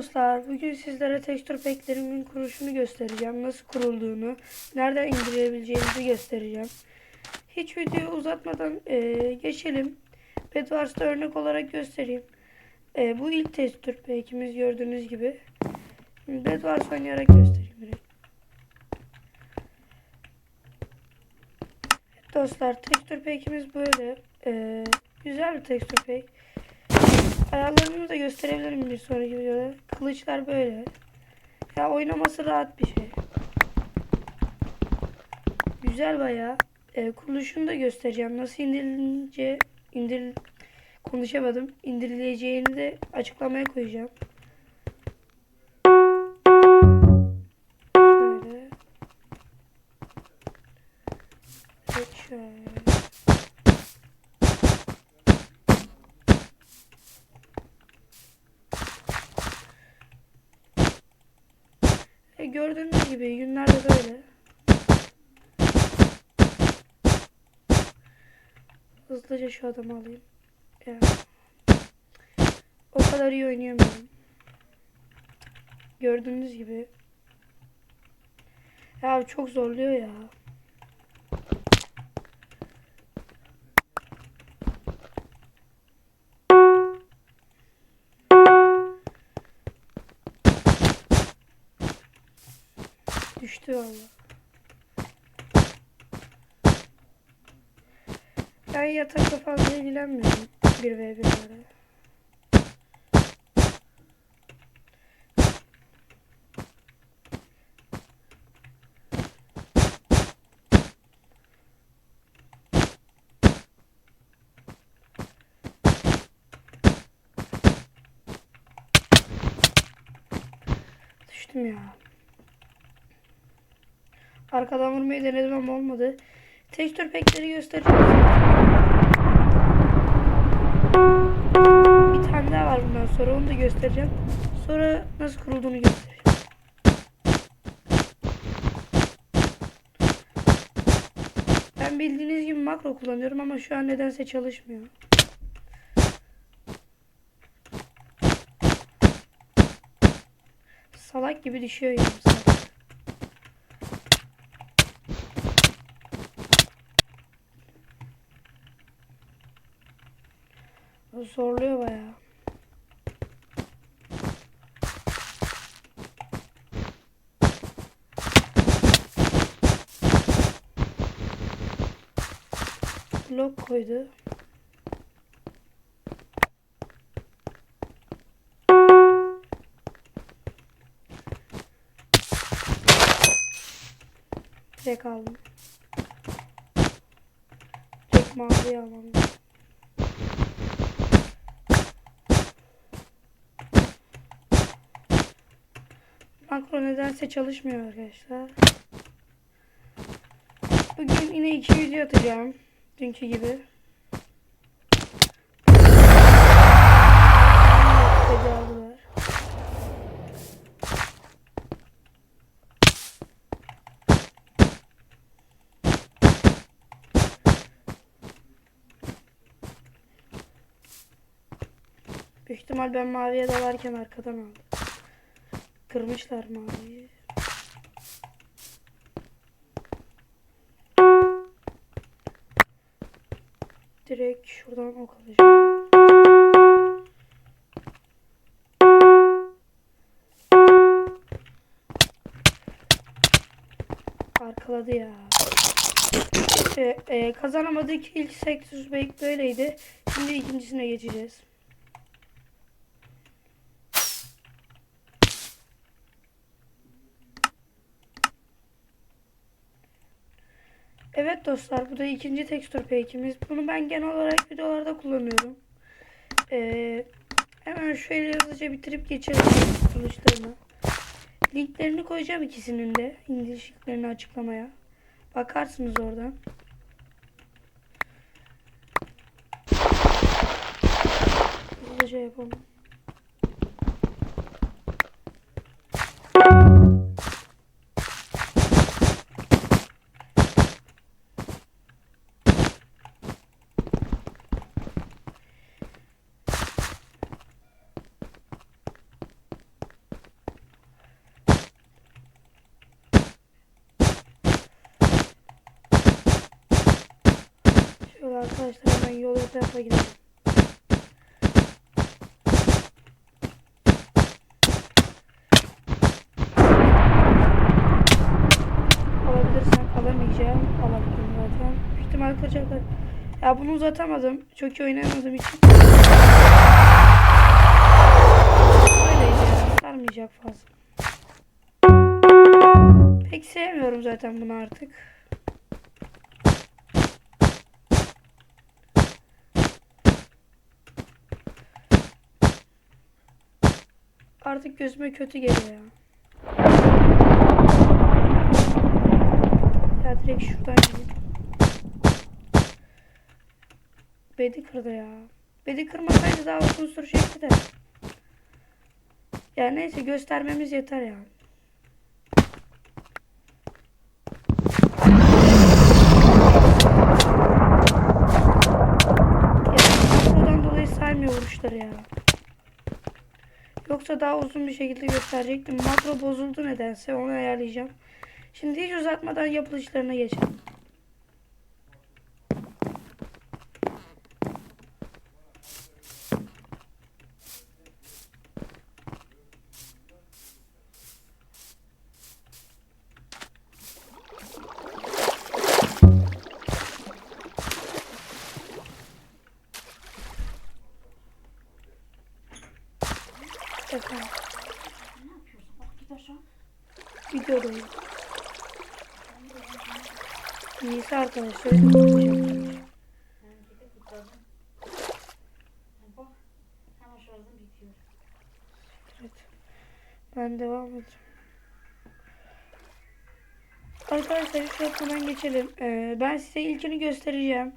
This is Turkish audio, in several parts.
dostlar, bugün sizlere tekstür packlerimin kuruluşunu göstereceğim. Nasıl kurulduğunu, nereden indirebileceğinizi göstereceğim. Hiç videoyu uzatmadan eee, geçelim. Bedwars'ta örnek olarak göstereyim. Eee, bu ilk tekstür pack'imiz gördüğünüz gibi. Bedwars oynayarak göstereyim. Evet dostlar, tekstür pack'imiz böyle. Eee, güzel bir tekstür pack. Ayarlarını da gösterebilirim bir sonraki videoda. Kılıçlar böyle. Ya oynaması rahat bir şey. Güzel bayağı. Ee, kuruluşunu da göstereceğim. Nasıl indirilince indir konuşamadım. İndirileceğini de açıklamaya koyacağım. E, gördüğünüz gibi günlerde böyle. Hızlıca şu adamı alayım. Ya. O kadar iyi oynayamıyorum. Gördüğünüz gibi. Ya çok zorluyor ya. Düştü valla. Ben yatakla fazla ilgilenmiyorum. 1v1'lere. Düştüm ya. Arkadan vurmayı denedim ama olmadı. Tekstür packleri göstereceğim. Bir tane daha var bundan sonra onu da göstereceğim. Sonra nasıl kurulduğunu göstereceğim. Ben bildiğiniz gibi makro kullanıyorum ama şu an nedense çalışmıyor. Salak gibi düşüyor yarım Zorluyor bayağı. Blok koydu. Tek aldım. Tek mavi almam. Makro nedense çalışmıyor arkadaşlar. Bugün yine iki video atacağım. Dünkü gibi. Büyük ben maviye dalarken arkadan aldım. Kırmışlar maviyi. Direkt şuradan ok alacağım. Arkaladı ya. İşte, e, kazanamadık ilk sektör böyleydi. Şimdi ikincisine geçeceğiz. Evet dostlar bu da ikinci tekstür pack'imiz. Bunu ben genel olarak videolarda kullanıyorum. Ee, hemen şöyle hızlıca bitirip geçelim sonuçlarına. Linklerini koyacağım ikisinin de. İngiliz linklerini açıklamaya. Bakarsınız oradan. Hızlıca yapalım. Arkadaşlar hemen yol tarafa gidelim. Alabilirsem alamayacağım. Alabilirim zaten. Büyük ihtimal. Ya bunu uzatamadım. Çok iyi oynayamadığım için. Böyleydi ya. Sarmayacak fazla. Pek sevmiyorum zaten bunu artık. Artık gözüme kötü geliyor ya. Ya direkt şuradan gideyim. Bedi kırdı ya. Bedi kırmasaydı daha uzun sürecekti de. Ya neyse göstermemiz yeter ya. Ya dolayı saymıyor vuruşları ya. Yoksa daha uzun bir şekilde gösterecektim. Makro bozuldu nedense onu ayarlayacağım. Şimdi hiç uzatmadan yapılışlarına geçelim. Hemen şarjım bitiyor. Evet. Ben devam edeceğim. Arkadaşlar şu yapmadan geçelim. Ee, ben size ilkini göstereceğim.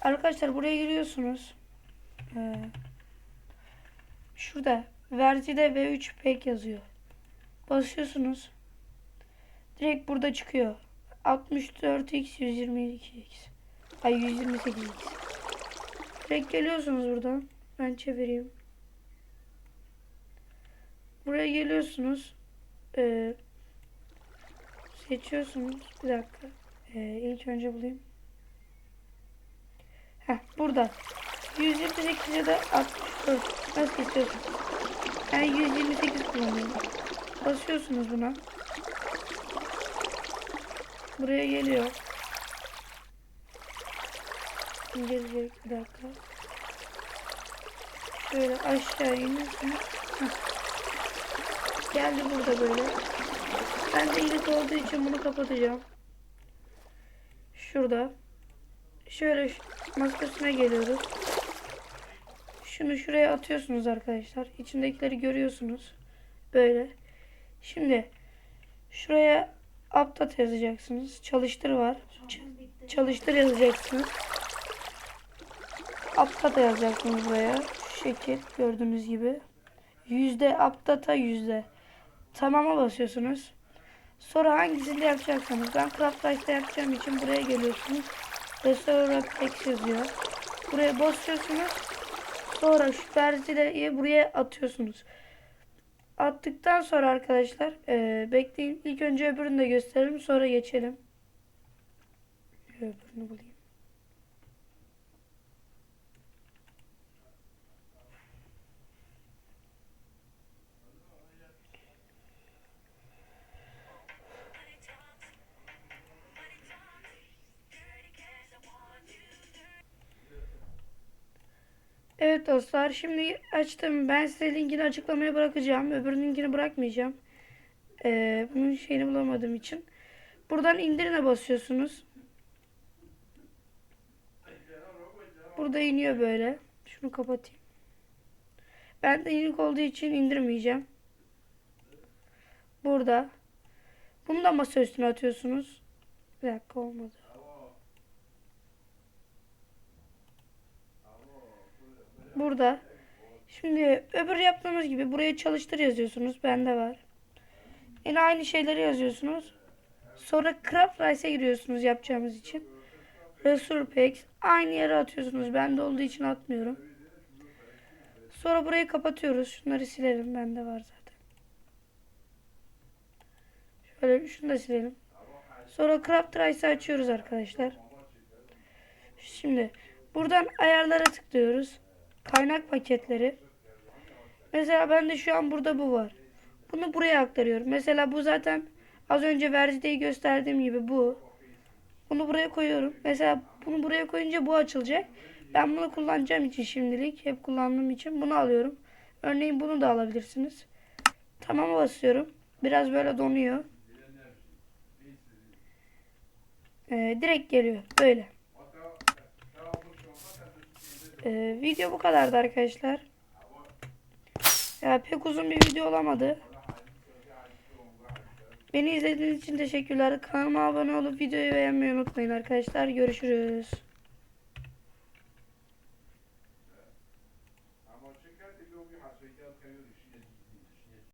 Arkadaşlar buraya giriyorsunuz. Ee, şurada vertide V3 pek yazıyor. Basıyorsunuz. Direkt burada çıkıyor. 64x 122x. Ay 128x. Direkt geliyorsunuz buradan. Ben çevireyim. Buraya geliyorsunuz. Ee, seçiyorsunuz. Bir dakika. Ee, ilk önce bulayım. Heh, burada. 128 ya da 64. Nasıl istiyorsunuz? Ben 128 kullanıyorum. Basıyorsunuz buna. Buraya geliyor. Gelecek bir dakika. Şöyle aşağı iniyorsunuz. Geldi burada böyle. Ben de ilik olduğu için bunu kapatacağım. Şurada. Şöyle masa geliyoruz. Şunu şuraya atıyorsunuz arkadaşlar. İçindekileri görüyorsunuz. Böyle. Şimdi şuraya update yazacaksınız. Çalıştır var. Bitti. Çalıştır yazacaksınız. Update yazacaksınız buraya. Şu şekil gördüğünüz gibi. Yüzde updata yüzde. Tamama basıyorsunuz. Sonra hangisinde yapacaksanız. Ben Craft Rice'da yapacağım için buraya geliyorsunuz. Restore Text yazıyor. Buraya basıyorsunuz. Sonra şu verzileri buraya atıyorsunuz. Attıktan sonra arkadaşlar eee, bekleyin. İlk önce öbürünü de gösterelim. Sonra geçelim. Öbürünü bulayım. Evet dostlar şimdi açtım. Ben size linkini açıklamaya bırakacağım. Öbürünün linkini bırakmayacağım. Ee, bunun şeyini bulamadığım için. Buradan indirine basıyorsunuz. Burada iniyor böyle. Şunu kapatayım. Ben de inik olduğu için indirmeyeceğim. Burada. Bunu da masa üstüne atıyorsunuz. Bir dakika olmadı. Burada. Şimdi öbür yaptığımız gibi buraya çalıştır yazıyorsunuz. Bende var. Yine aynı şeyleri yazıyorsunuz. Sonra Craft Rice'e giriyorsunuz yapacağımız için. Resurpex aynı yere atıyorsunuz. Bende olduğu için atmıyorum. Sonra burayı kapatıyoruz. Şunları silelim. Bende var zaten. Şöyle şunu da silelim. Sonra Craft Rice'ı açıyoruz arkadaşlar. Şimdi buradan ayarlara tıklıyoruz. Kaynak paketleri. Mesela bende şu an burada bu var. Bunu buraya aktarıyorum. Mesela bu zaten az önce verzideyi gösterdiğim gibi bu. Bunu buraya koyuyorum. Mesela bunu buraya koyunca bu açılacak. Ben bunu kullanacağım için şimdilik hep kullandığım için bunu alıyorum. Örneğin bunu da alabilirsiniz. Tamam basıyorum. Biraz böyle donuyor. Ee, direkt geliyor. Böyle. Ee, video bu kadardı arkadaşlar. Ya pek uzun bir video olamadı. Beni izlediğiniz için teşekkürler. Kanalıma abone olup videoyu beğenmeyi unutmayın arkadaşlar. Görüşürüz.